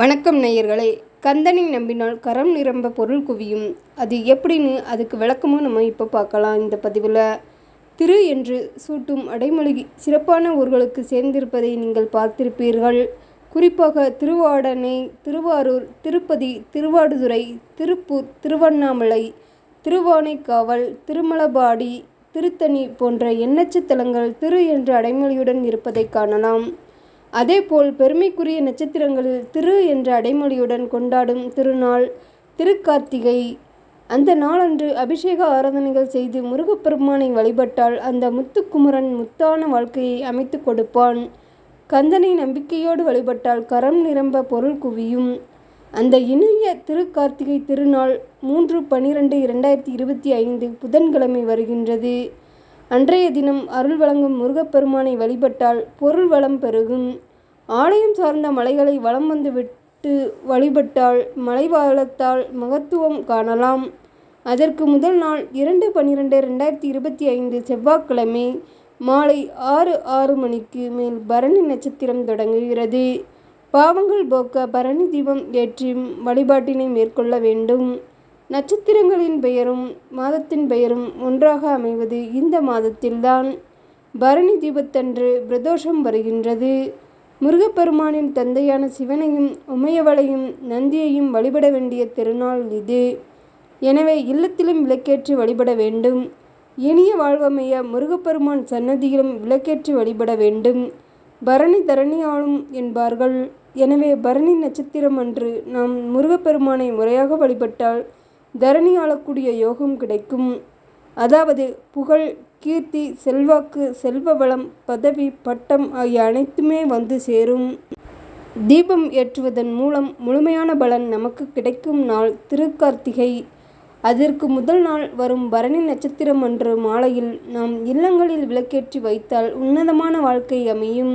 வணக்கம் நேயர்களே. கந்தனை நம்பினால் கரம் நிரம்ப பொருள் குவியும். அது எப்படின்னு அதுக்கு விளக்கமும் நம்ம இப்போ பார்க்கலாம் இந்த பதிவில். திரு என்று சூட்டும் அடைமொழி சிறப்பான ஊர்களுக்கு சேர்ந்திருப்பதை நீங்கள் பார்த்திருப்பீர்கள். குறிப்பாக திருவாடனை திருவாரூர் திருப்பதி திருவாடுதுறை திருப்பூர் திருவண்ணாமலை திருவானைக்காவல் திருமலபாடி திருத்தணி போன்ற எண்ணச்சத்தலங்கள் திரு என்ற அடைமொழியுடன் இருப்பதை காணலாம். அதேபோல் பெருமைக்குரிய நட்சத்திரங்களில் திரு என்ற அடைமொழியுடன் கொண்டாடும் திருநாள் திருக்கார்த்திகை. அந்த நாளன்று அபிஷேக ஆராதனைகள் செய்து முருகப்பெருமானை வழிபட்டால் அந்த முத்துக்குமரன் முத்தான வாழ்க்கையை அமைத்து கொடுப்பான். கந்தனை நம்பிக்கையோடு வழிபட்டால் கரம் நிரம்ப பொருள் குவியும். அந்த இனிய திருக்கார்த்திகை திருநாள் மூன்று பனிரெண்டு இரண்டாயிரத்தி இருபத்தி ஐந்து புதன்கிழமை வருகின்றது. அன்றைய தினம் அருள் வழங்கும் முருகப்பெருமானை வழிபட்டால் பொருள் வளம் பெருகும். ஆலயம் சார்ந்த மலைகளை வலம் வந்து விட்டு வழிபட்டால் மலை வளத்தால் மகத்துவம் காணலாம். அதற்கு முதல் நாள் இரண்டு பன்னிரெண்டு ரெண்டாயிரத்தி இருபத்தி ஐந்து செவ்வாய்க்கிழமை மாலை ஆறு ஆறு மணிக்கு மேல் பரணி நட்சத்திரம் தொடங்குகிறது. பாவங்கள் போக்க பரணி தீபம் ஏற்றி வழிபாட்டினை மேற்கொள்ள வேண்டும். நட்சத்திரங்களின் பெயரும் மாதத்தின் பெயரும் ஒன்றாக அமைவது இந்த மாதத்தில்தான். பரணி தீபத்தன்று பிரதோஷம் வருகின்றது. முருகப்பெருமானின் தந்தையான சிவனையும் உமையவளையும் நந்தியையும் வழிபட வேண்டிய திருநாள் இது. எனவே இல்லத்திலும் விளக்கேற்றி வழிபட வேண்டும். இனிய வாழ்வமைய முருகப்பெருமான் சன்னதியிலும் விளக்கேற்றி வழிபட வேண்டும். பரணி தரணி ஆளும் என்பார்கள். எனவே பரணி நட்சத்திரம் அன்று நாம் முருகப்பெருமானை முறையாக வழிபட்டால் தரணி ஆளக்கூடிய யோகம் கிடைக்கும். அதாவது புகழ் கீர்த்தி செல்வாக்கு செல்வ வளம் பதவி பட்டம் ஆகிய அனைத்துமே வந்து சேரும். தீபம் ஏற்றுவதன் மூலம் முழுமையான பலன் நமக்கு கிடைக்கும் நாள் திருக்கார்த்திகை. அதற்கு முதல் நாள் வரும் பரணி நட்சத்திரம் அன்று மாலையில் நாம் இல்லங்களில் விளக்கேற்றி வைத்தால் உன்னதமான வாழ்க்கை அமையும்.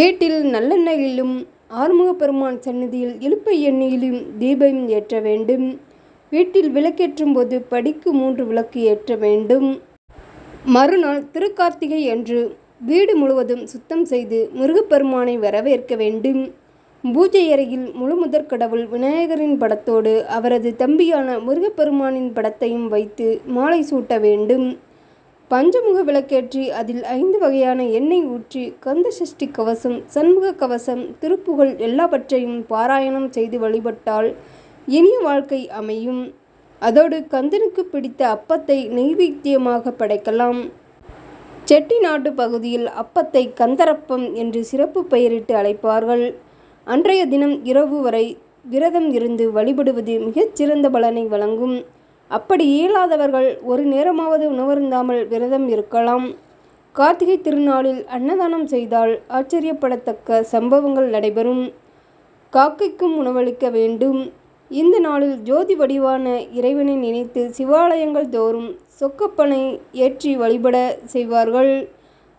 வீட்டில் நல்லெண்ணெயிலும் ஆறுமுக பெருமான் சன்னதியில் இழுப்பை எண்ணெயிலும் தீபம் ஏற்ற வேண்டும். வீட்டில் விளக்கேற்றும் போது படிக்கு மூன்று விளக்கு ஏற்ற வேண்டும். மறுநாள் திருக்கார்த்திகை அன்று வீடு முழுவதும் சுத்தம் செய்து முருகப்பெருமானை வரவேற்க வேண்டும். பூஜை அறையில் முழுமுதற் கடவுள் விநாயகரின் படத்தோடு அவரது தம்பியான முருகப்பெருமானின் படத்தையும் வைத்து மாலை சூட்ட வேண்டும். பஞ்சமுக விளக்கேற்றி அதில் ஐந்து வகையான எண்ணெய் ஊற்றி கந்த சஷ்டி கவசம் சண்முக கவசம் திருப்புகழ் எல்லாவற்றையும் பாராயணம் செய்து வழிபட்டால் இனிய வாழ்க்கை அமையும். அதோடு கந்தனுக்கு பிடித்த அப்பத்தை நெய்வேத்தியமாக படைக்கலாம். செட்டிநாட்டு பகுதியில் அப்பத்தை கந்தரப்பம் என்று சிறப்பு பெயரிட்டு அழைப்பார்கள். அன்றைய தினம் இரவு வரை விரதம் இருந்து வழிபடுவது மிகச்சிறந்த பலனை வழங்கும். அப்படி இயலாதவர்கள் ஒரு நேரமாவது உணவருந்தாமல் விரதம் இருக்கலாம். கார்த்திகை திருநாளில் அன்னதானம் செய்தால் ஆச்சரியப்படத்தக்க சம்பவங்கள் நடைபெறும். காக்கைக்கும் உணவளிக்க வேண்டும். இந்த நாளில் ஜோதி வடிவான இறைவனை நினைத்து சிவாலயங்கள் தோறும் சொக்கப்பனை ஏற்றி வழிபட செய்வார்கள்.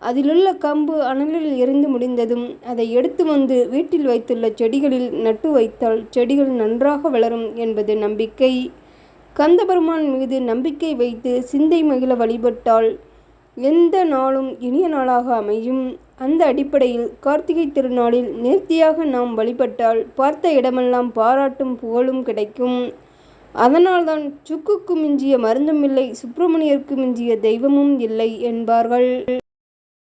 அதிலுள்ள கம்பு அனலில் எரிந்து முடிந்ததும் அதை எடுத்து வந்து வீட்டில் வைத்துள்ள செடிகளில் நட்டு வைத்தால் செடிகள் நன்றாக வளரும் என்பது நம்பிக்கை. கந்தபெருமான் மீது நம்பிக்கை வைத்து சிந்தை மகிழ வழிபட்டால் எந்த நாளும் இனிய நாளாக அமையும். அந்த அடிப்படையில் கார்த்திகை திருநாளில் நேர்த்தியாக நாம் வழிபட்டால் பார்த்த இடமெல்லாம் பாராட்டும் புகழும் கிடைக்கும். அதனால்தான் சுக்குக்கு மிஞ்சிய மருந்தும் இல்லை சுப்பிரமணியருக்கு மிஞ்சிய தெய்வமும் இல்லை என்பார்கள்.